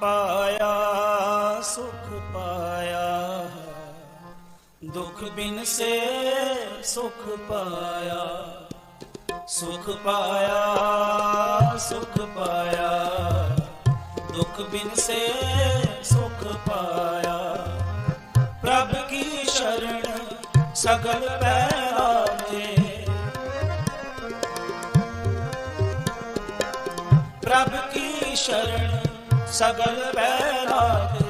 ਪਾਇਆ, ਸੁਖ ਪਾਇਆ ਦੁਖ ਬਿਨ ਸੇ ਸੁਖ ਪਾਇਆ। ਸੁਖ ਪਾਇਆ ਸੁਖ ਪਾਇਆ। ਦੁਖ ਬਿਨ ਸੇ ਸੁਖ ਪਾਇਆ। ਪ੍ਰਭ ਕੀ ਸ਼ਰਨ ਸਗਲ ਪੈਰਾਤੇ ਪ੍ਰਭ ਕੀ ਸ਼ਰਨ ਸਗਲ ਪੈਰਾਤੇ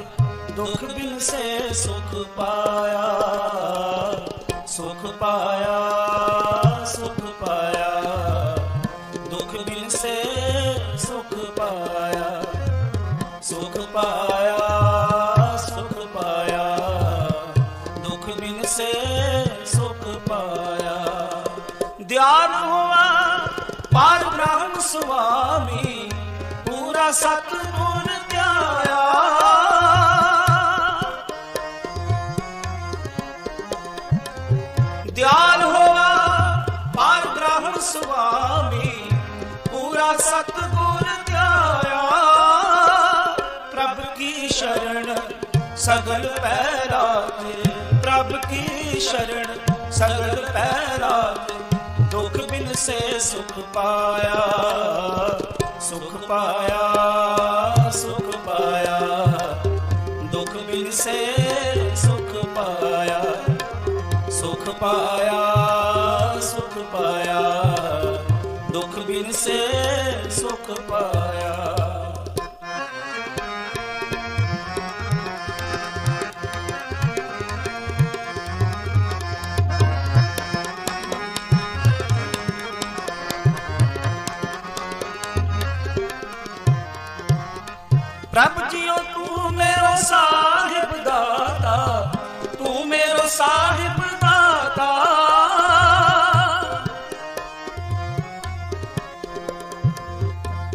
ਦੁਖ ਬਿਨ ਸੇ ਸੁਖ ਪਾਇਆ ਸੁਖ ਪਾਇਆ ਸੁਖ ਪਾਇਆ। ਦੁਖ ਬਿਨ ਸੇ ਸੁਖ ਪਾਇਆ ਸੁਖ ਪਾਇਆ ਸੁਖ ਪਾਇਆ। ਦੁਖ ਬਿਨ ਸੇ ਸੁਖ ਪਾਇਆ। ਦਿਆਲ ਹੋਆ ਪਾਰ ਬ੍ਰਹਮ ਸੁਆਮੀ, ਪੂਰਾ ਸਤਿਗੁਰ ਕੀ ਸ਼ਰਨ? ਸਗਲ ਪੈਰਾਤੇ। ਪ੍ਰਭ ਕੀ ਸ਼ਰਨ? ਸਗਲ ਪੈਰਾਤੇ। ਦੁਖ ਬਿਨ ਸੇ ਸੁਖ ਪਾਇਆ। ਸੁਖ ਪਾਇਆ ਸੁਖ ਪਾਇਆ। ਦੁਖ ਬਿਨ ਸੇ ਸੁਖ ਪਾਇਆ। ਸੁਖ ਪਾਇਆ। ਪ੍ਰਭ ਜੀਓ ਤੂੰ ਮੇਰਾ ਸਾਹਿਬ ਦਾਤਾ, ਤੂੰ ਮੇਰਾ ਸਾਹਿਬ ਦਾਤਾ।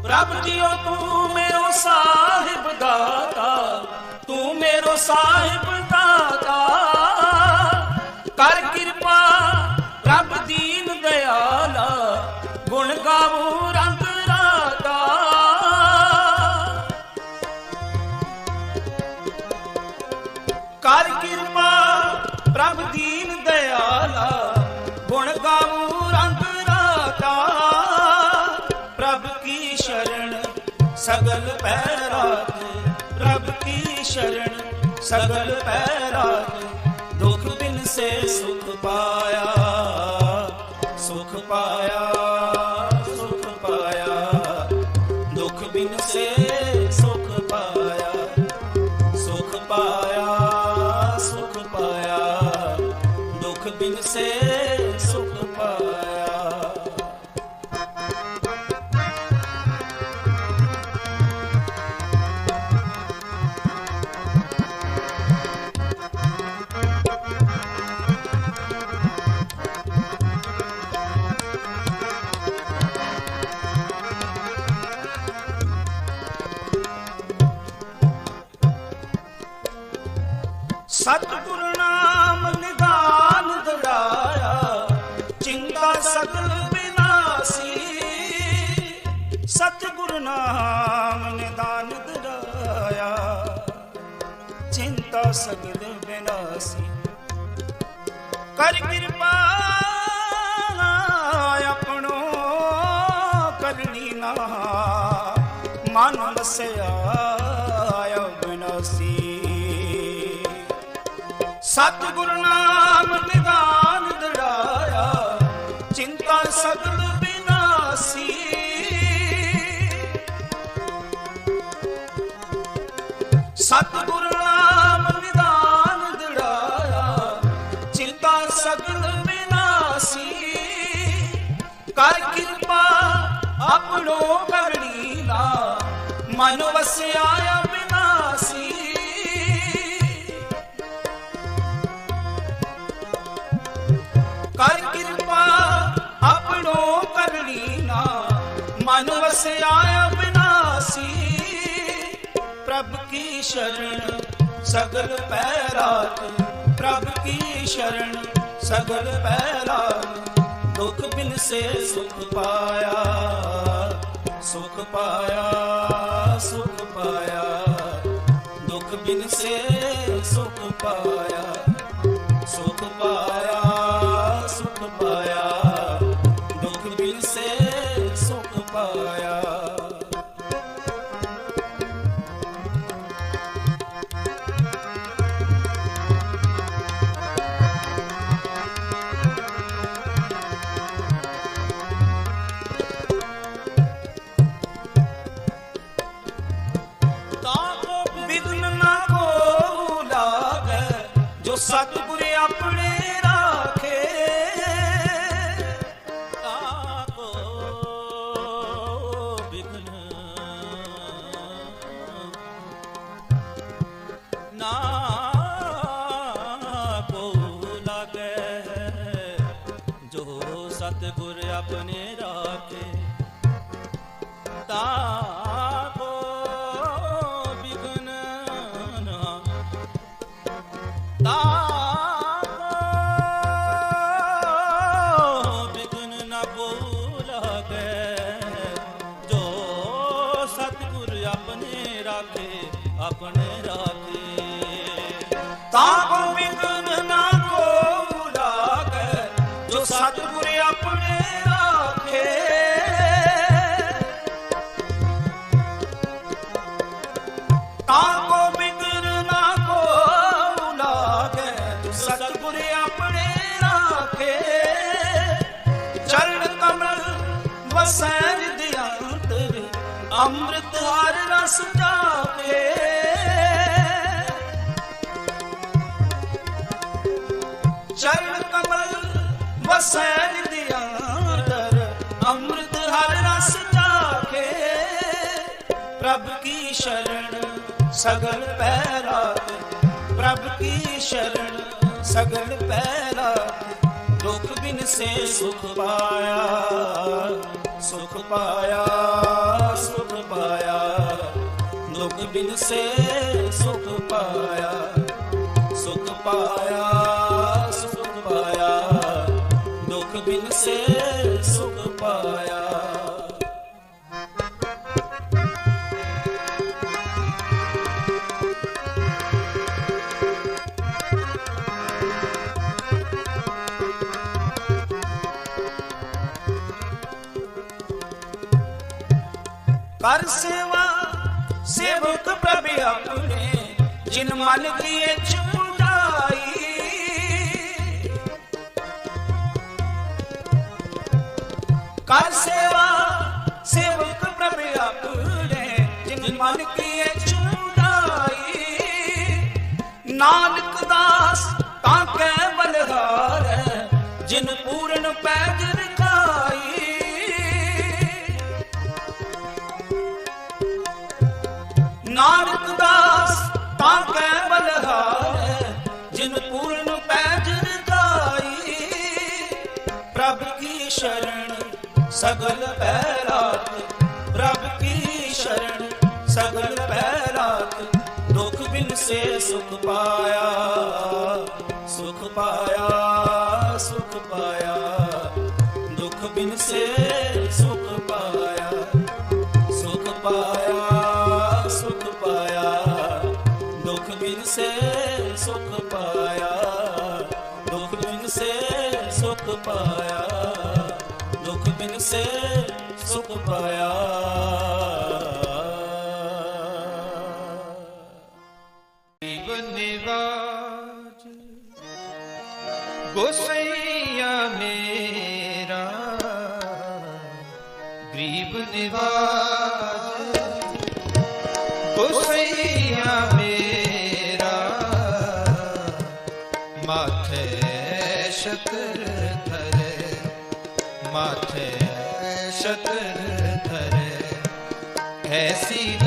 ਰੱਬ ਜੀਓ ਤੂੰ ਮੇਰਾ ਸਾਹਿਬ ਦਾਤਾ, ਤੂੰ ਮੇਰਾ ਸਾਹਿਬ ਦਾਤਾ ਕਰ ਕਿਰਪਾ ਪ੍ਰਭ ਦੀਨ ਦਿਆਲਾ ਗੁਣ ਗਾਵੂ ਰੰਗ ਰਾਤਾ। ਪ੍ਰਭ ਕੀ ਸ਼ਰਨ ਸਗਲ ਪੈਰਾਤੇ। ਪ੍ਰਭ ਕੀ ਸ਼ਰਨ ਸਗਲ ਪੈਰਾਤੇ। ਦੁਖ ਬਿਨ ਸੇ ਸੁਖ ਪਾਇਆ ਸਤਿਗੁਰ ਨਾਮ ਨਿਦਾਨ ਦੜਾਇਆ ਚਿੰਤਾ ਸਗਲ ਬਿਨਾਸੀ ਕਰ ਕਿਰਪਾ ਆਪਣੋ ਕਰਨੀ ਨਾ। ਮਨ ਵਸਿਆ ਬਿਨਾਸੀ ਸਤਿਗੁਰ ਨਾਮ ਨਿਦਾਨ ਕਰ ਕਿਰਪਾ ਆਪਣੋ ਕਰਨੀ ਨਾ ਮਨ ਵਸਿਆ ਬਿਨਾਸੀ ਕਰ ਕਿਰਪਾ ਆਪਣੋ ਕਰਨੀ ਨਾ ਮਨ ਵਸਿਆ ਬਿਨਾਸੀ ਪ੍ਰਭ ਕੀ ਸ਼ਰਨ ਸਗਲ ਪੈਰਾਤ। ਪ੍ਰਭ ਕੀ ਸ਼ਰਨ ਸਗਲ ਪੈਰਾਤ। ਦੁਖ ਬਿਨ ਸੇ ਸੁਖ ਪਾਇਆ ਸੁਖ ਪਾਇਆ ਸੁਖ ਪਾਇਆ। ਬਿਨ ਸੇ ਸੁਖ ਪਾਇਆ ਸੁਖ ਪਾਇਆ ਸੁਖ ਪਾਇਆ। ਸਤਿਗੁਰ ਆਪਣੇ ਰਾਖੇ ਤਾਕੋ ਵਿਘਨ ਨਾ। ਤਾਕੋ ਬਿਗਨ ਨਾ ਬੋਲਾਗੇ ਆਪਣੇ ਰਾਖੇ ਆਪਣੇ ਆਪਣੇ ਰਾਖੇ। ਚਰਨ ਕਮਲ ਵਸੈ ਨਿਧਿਆੰਤਰ ਅੰਮ੍ਰਿਤ ਹਰ ਰਸ ਜਾਵੇ ਚਰਨ ਕਮਲ ਵਸੈ ਨਿਧਿਆੰਤਰ ਅੰਮ੍ਰਿਤ ਹਰ ਰਸ ਜਾਕੇ ਪ੍ਰਭ ਕੀ ਸ਼ਰਨ ਸਗਲ ਪੈ ਰਾਤ ਪ੍ਰਭ ਕੀ ਸ਼ਰਨ ਸਗਲ ਪੈ ਰਾਤ ਦੁਖ ਬਿਨ ਸੇ ਸੁਖ ਪਾਇਆ ਸੁਖ ਪਾਇਆ ਸੁਖ ਪਾਇਆ। ਦੁਖ ਬਿਨ ਸੇ ਆਪਣੇ ਜਿਨ ਮਨ ਕੀ ਇੱਛ ਕਰ ਸੇਵਾ, ਸੇਵਕ ਪ੍ਰਭ ਆਪਣੇ ਜਿਨ ਮਨ ਕੀ ਇੱਛ ਨਾਨਕ ਦਾਸ ਤਾਂ ਕੈ ਬਲਹਾਰ, ਜਿਨ ਪੂਰਨ ਪੈਜ ਸਗਲ ਪੈ ਰਾਤ ਪ੍ਰਭ ਕੀ ਸ਼ਰਣ ਸਗਲ ਪੈ ਰਾਤ ਦੁਖ ਬਿਨ ਸੇ ਸੁਖ ਪਾਇਆ। ਸੁਖ ਪਾਇਆ ਸੁਖ ਪਾਇਆ। ਦੁਖ ਬਿਨ ਸੇ ਸੁਖ ਪਾਇਆ। ਸੁਖ ਪਾਇਆ ਸੁਖ ਪਾਇਆ। ਦੁਖ ਬਿਨ ਸੇ ਸੁਖ ਪਾਇਆ। ਦੁਖ ਬਿਨ ਸੇ ਸੁਖ ਪਾਇਆ। ਬਿਨ ਸੇ ਸੁਖ ਪਾਇਆ। ਜੀਵ ਨਿਵਾਜ ਗੋਸਈਆ ਮੇਰਾ। ਗਰੀਬ ਨਿਵਾਜ ਗੋਸਈਆ ਮਾਥੇ ਸ਼ਤਰ ਧਰੇ ਐਸੀ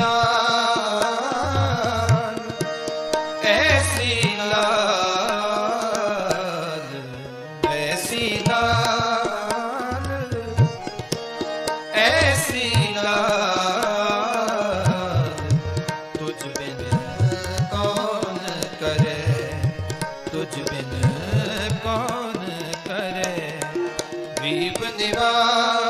ਬਿਨ